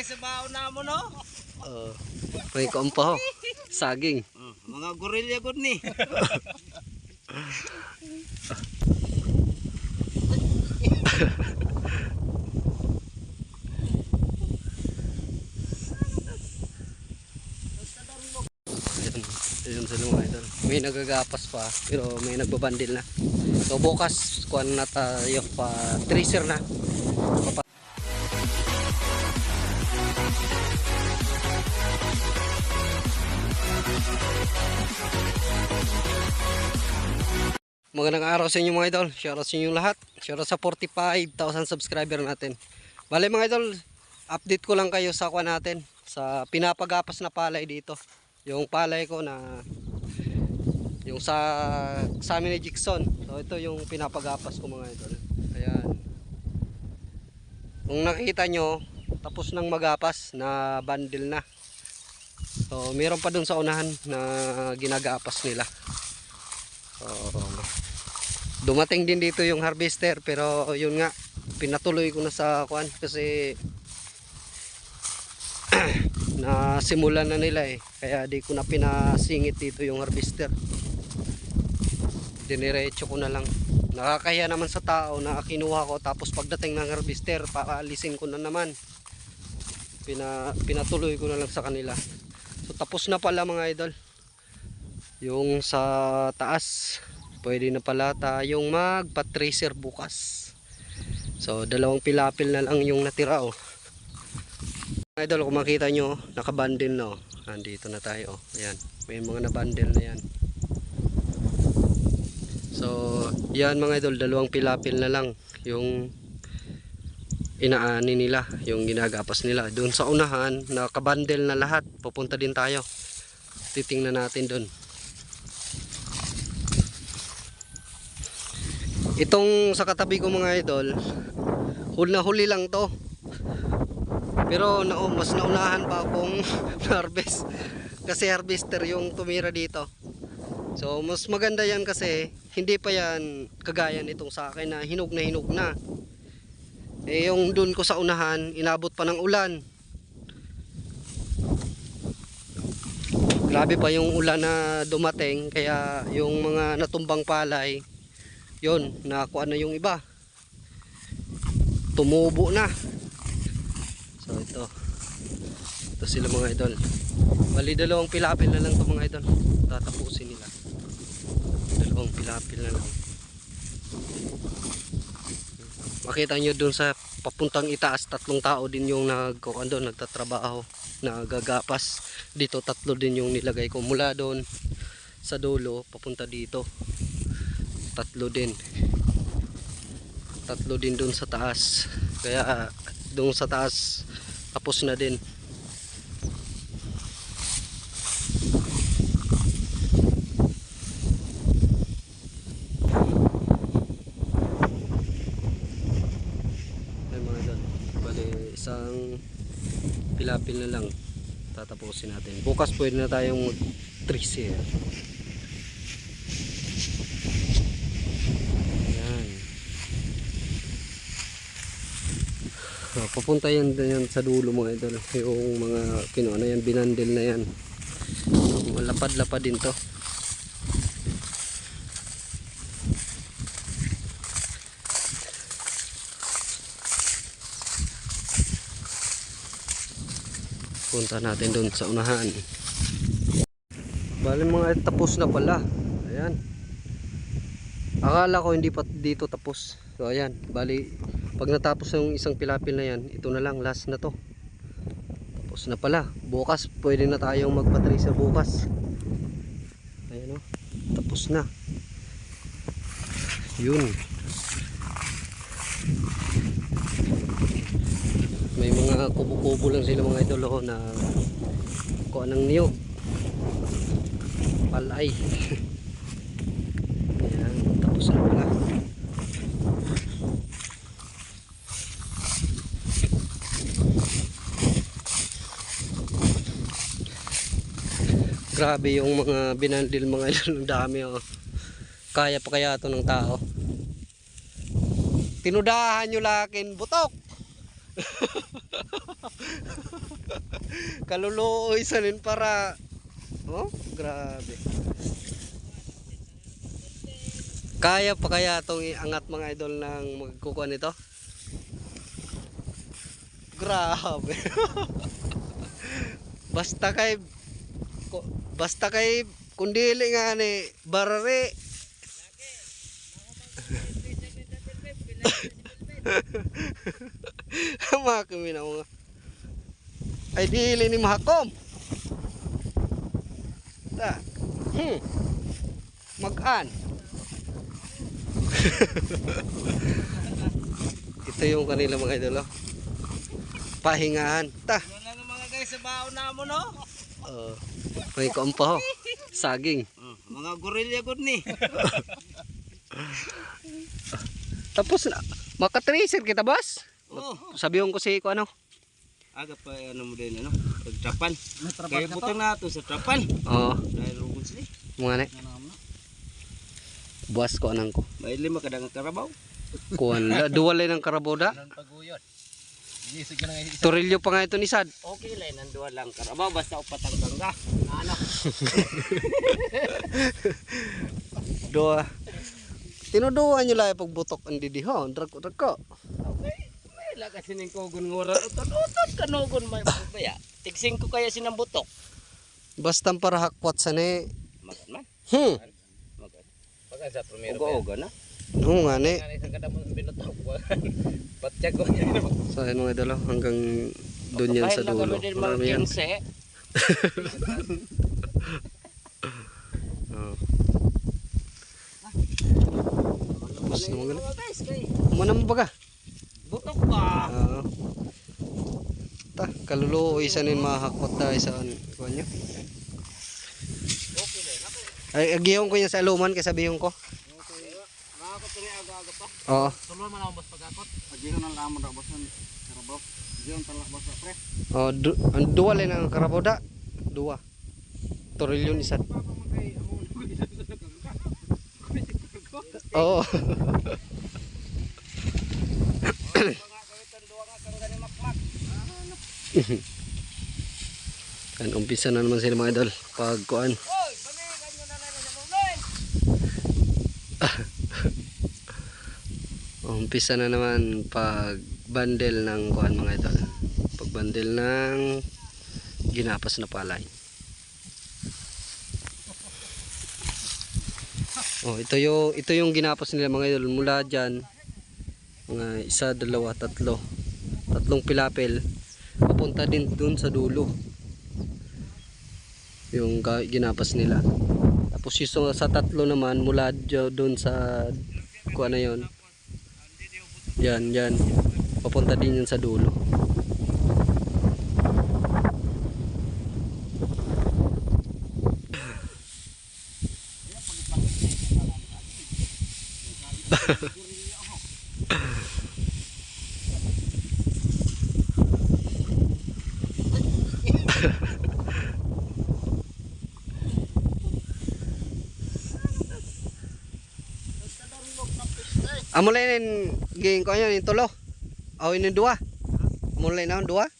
lagay sa baon na mo, no? Oh, may kompa ho. Saging. Oh, mga gorilya gud ni. Ayun, ayun sila mga idol. May nagagapas pa, pero may nagbabandil na. So bukas, kuhan na tayo pa, tracer na. Papa- Magandang araw sa inyo mga idol. Shoutout sa inyo lahat. Shoutout sa 45,000 subscriber natin. Bale mga idol, update ko lang kayo sa kuha natin. Sa pinapagapas na palay dito. Yung palay ko na yung sa sa amin ni Jigson. So ito yung pinapagapas ko mga idol. Ayan. Kung nakita nyo, tapos nang magapas na bundle na. So meron pa dun sa unahan na ginagapas nila. So, dumating din dito yung harvester pero yun nga pinatuloy ko na sa kwan kasi na simulan na nila eh kaya di ko na pinasingit dito yung harvester diniretso ko na lang nakakahiya naman sa tao na kinuha ko tapos pagdating ng harvester paalisin ko na naman Pina, pinatuloy ko na lang sa kanila. So tapos na pala mga idol. Yung sa taas pwede na pala tayong magpa-tracer bukas. So dalawang pilapil na lang yung natira oh. Mga idol kung makita nyo nakabundle na oh. Nandito na tayo oh. ayan. May mga nabundle na yan. So yan mga idol dalawang pilapil na lang yung inaani nila yung ginagapas nila doon sa unahan nakabundle na lahat pupunta din tayo titingnan natin doon Itong sa katabi ko mga idol, huli na huli lang to. Pero na mas naunahan pa akong harvest. Kasi harvester yung tumira dito. So mas maganda yan kasi hindi pa yan kagaya nitong sa akin na hinog na hinog na. Eh yung dun ko sa unahan, inabot pa ng ulan. Grabe pa yung ulan na dumating kaya yung mga natumbang palay yon nakakuha na yung iba. Tumubo na. So ito. Ito sila mga idol. Bali dalawang pilapil na lang to mga idol. Tatapusin nila. Dalawang pilapil na lang makita nyo dun sa papuntang itaas tatlong tao din yung nagkukan doon nagtatrabaho nagagapas. Dito tatlo din yung nilagay ko. Mula doon sa dulo papunta dito. Tatlo din. Tatlo din dun sa taas. Kaya dun sa taas tapos na din ay mga idol bali isang pilapil na lang tatapusin natin bukas pwede na tayong mag tracer Yan. So, papunta yan, yan sa dulo mga idol. Yung mga kinuha na yan, binandel na yan. Malapad-lapad din to. Punta natin doon sa unahan. Bali mga tapos na pala. Ayan. Akala ko hindi pa dito tapos. So ayan, bali pag natapos yung isang pilapil na yan, ito na lang last na to. Tapos na pala. Bukas pwede na tayong magpa-tracer bukas. Ayan o. Tapos na. Yun. May mga kubo-kubo lang sila mga idol oh, na kuha ng niyog. Palay. Ayan, tapos na pala. Grabe yung mga binandil mga idol ng dami oh. Kaya pa kaya to ng tao. Tinudahan nyo lakin butok. kaluluoy sa nin para. Oh grabe. Kaya pa kaya tong iangat mga idol ng magkukuha nito? Grabe. Basta kay basta kay kundili nga ni barare mga kami na mga ay dili ni mahakom ta hmm. Magan. Ito yung kanila mga idol oh. pahingahan. Ta. Yan lang ang mga guys sa baon na mo no. uh, may kompa ho saging. Uh, mga gorilya gud ni. tapos na. Makatracer kita boss Oh, sabihin ko si ko ano aga pa ano mo din ano, pagtrapan. Kaya butang na to sa trapan. oo Dahil rugon sila. mga ne buwas ko anang ko May lima kadang karabaw. kuan la duwalay ng karaboda paguyod. Torilyo pa nga ito ni Sad. Okay lang nanduwa lang karabaw basta upat ang gangga. Ano? Doa. Tinuduwa nyo lang pagbutok ang didiho. Drako, drako. Okay. May la kasi ning kogon ngora. Utot kanogon may baya. Tigsing ko kaya sinang butok. Basta para hakwat sa ni. Magan man. Hmm. Magan. Pagka sa primero Uga-uga na. Oo nga ni. So ayun mga idolo. Hanggang doon yan sa dulo. Marami yan. Oo. Tapos naman. Guys, kay Manang baga. butok pa. Oo. Ta, kaluluoy sa nin mahakwat tayo sa kuwan nyo. Ay, agihon ko yan sa aluman kasi sabihin ko. Nakakot ni aga-aga pa. Oo. Tulo man ako boss pagkakot. Pagihon ang lamon ra bosan karabaw. Diyon talak basa pre. Oh, du ang duwa lang ang karaboda. Dua. Torilyon isa. Oo. kan umpisa na naman sila mga idol pag kuan. Umpisa na naman pag bundle ng kuan mga idol. Pag bundle ng ginapas na palay. Oh, ito yung ito yung ginapas nila mga idol mula diyan mga isa, dalawa, tatlo. Tatlong pilapil papunta din dun sa dulo. Yung ginapas nila. Tapos yung sa tatlo naman mula dun sa kuha na yon. Yan, yan. Papunta din yun sa dulo. Amo lang ging ko yung tulo. Aw, yung dua. Amo lang na dua.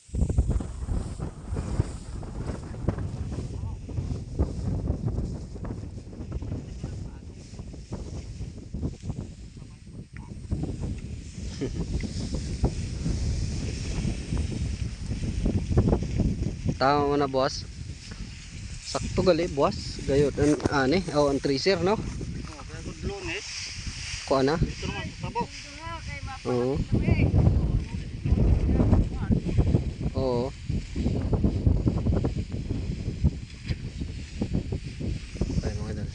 Tama mo na boss. Sakto gali boss. Gayod an ani, aw ang tracer no. Oh, kaya gud lunes. Kuha na. Oo. Oo. Tayo mga idol.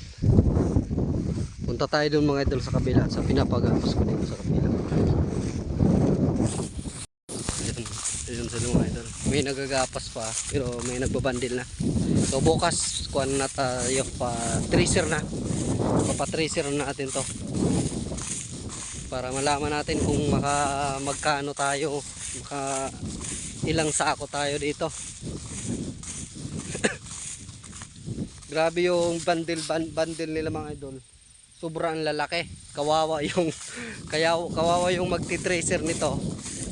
Punta tayo doon mga idol sa kabila sa pinapagapos ko dito sa kabila. Ayun sila mga idol. May nagagapas pa pero may nagbabandil na. So bukas kuan na tayo pa tracer na. Papatracer na natin to para malaman natin kung maka magkano tayo maka ilang sako tayo dito. Grabe yung bundle ban, bundle nila mga idol. Sobrang lalaki. Kawawa yung kaya kawawa yung magti-tracer nito.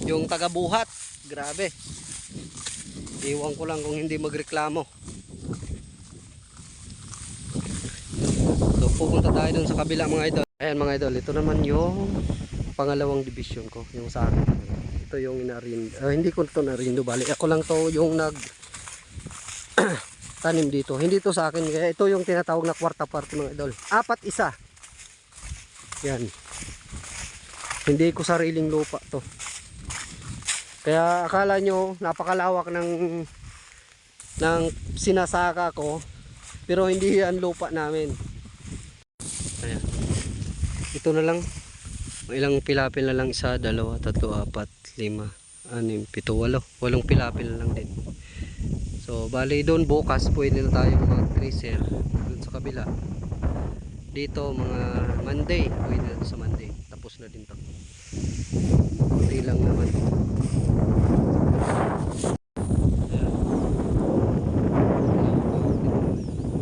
Yung taga buhat grabe. Iwan ko lang kung hindi magreklamo. So pupunta tayo dun sa kabila mga idol. Ayan mga idol, ito naman yung pangalawang division ko, yung sa akin. Ito yung inarindo. ah, hindi ko to narindo, bali. Ako lang to yung nag tanim dito. Hindi to sa akin, kaya ito yung tinatawag na kwarta parte mga idol. Apat isa. Yan. Hindi ko sariling lupa to. Kaya akala nyo napakalawak ng ng sinasaka ko pero hindi yan lupa namin. Ito na lang. Ilang pilapil na lang isa, dalawa, tatlo, apat, lima, anim, pito, walo. Walong pilapil na lang din. So, bali doon bukas pwede na tayo mag-tracer doon sa kabila. Dito mga Monday, pwede na sa Monday. Tapos na din to. Kunti lang naman.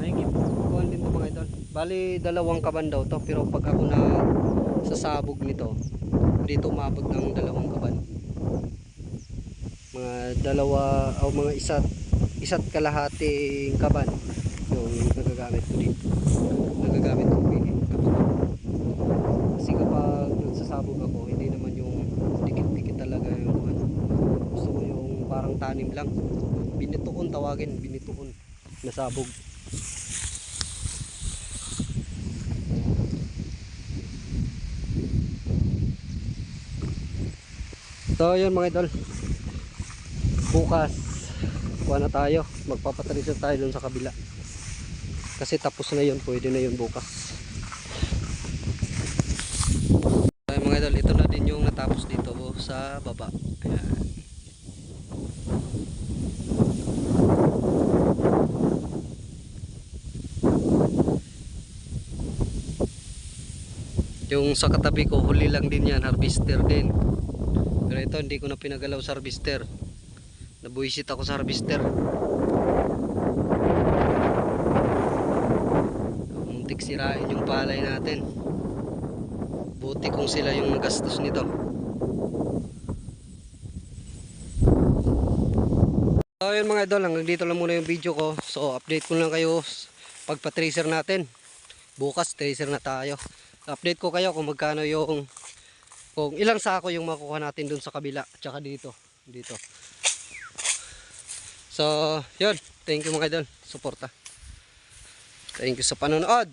Mahigit kuhan din to mga idol. Bali dalawang kaban daw to pero pag ako na sasabog nito dito umabot ng dalawang kaban. Mga dalawa o mga isa't isa't kalahating kaban yung nagagamit ko dito. Nagagamit ko pili kapag kasi kapag nagsasabog ako hindi naman yung dikit-dikit talaga yung kuhan. Gusto ko yung parang tanim lang. Binituon tawagin, binituon nasabog. So yun mga idol. Bukas kuha na tayo. Magpapatrisyo tayo dun sa kabila. Kasi tapos na yun, pwede na yun bukas. So mga idol, ito na din yung natapos dito sa baba. Yung sa katabi ko, huli lang din yan, harvester din. Pero ito, hindi ko na pinagalaw sa harvester. Nabuisit ako sa harvester. Muntik sirain yung palay natin. Buti kung sila yung nagastos nito. So yun mga idol, hanggang dito lang muna yung video ko. So update ko lang kayo pagpa-tracer natin. Bukas tracer na tayo. Update ko kayo kung magkano yung kung ilang sako yung makuha natin dun sa kabila tsaka dito dito. So yun. Thank you mga idol. Suporta. Thank you sa panonood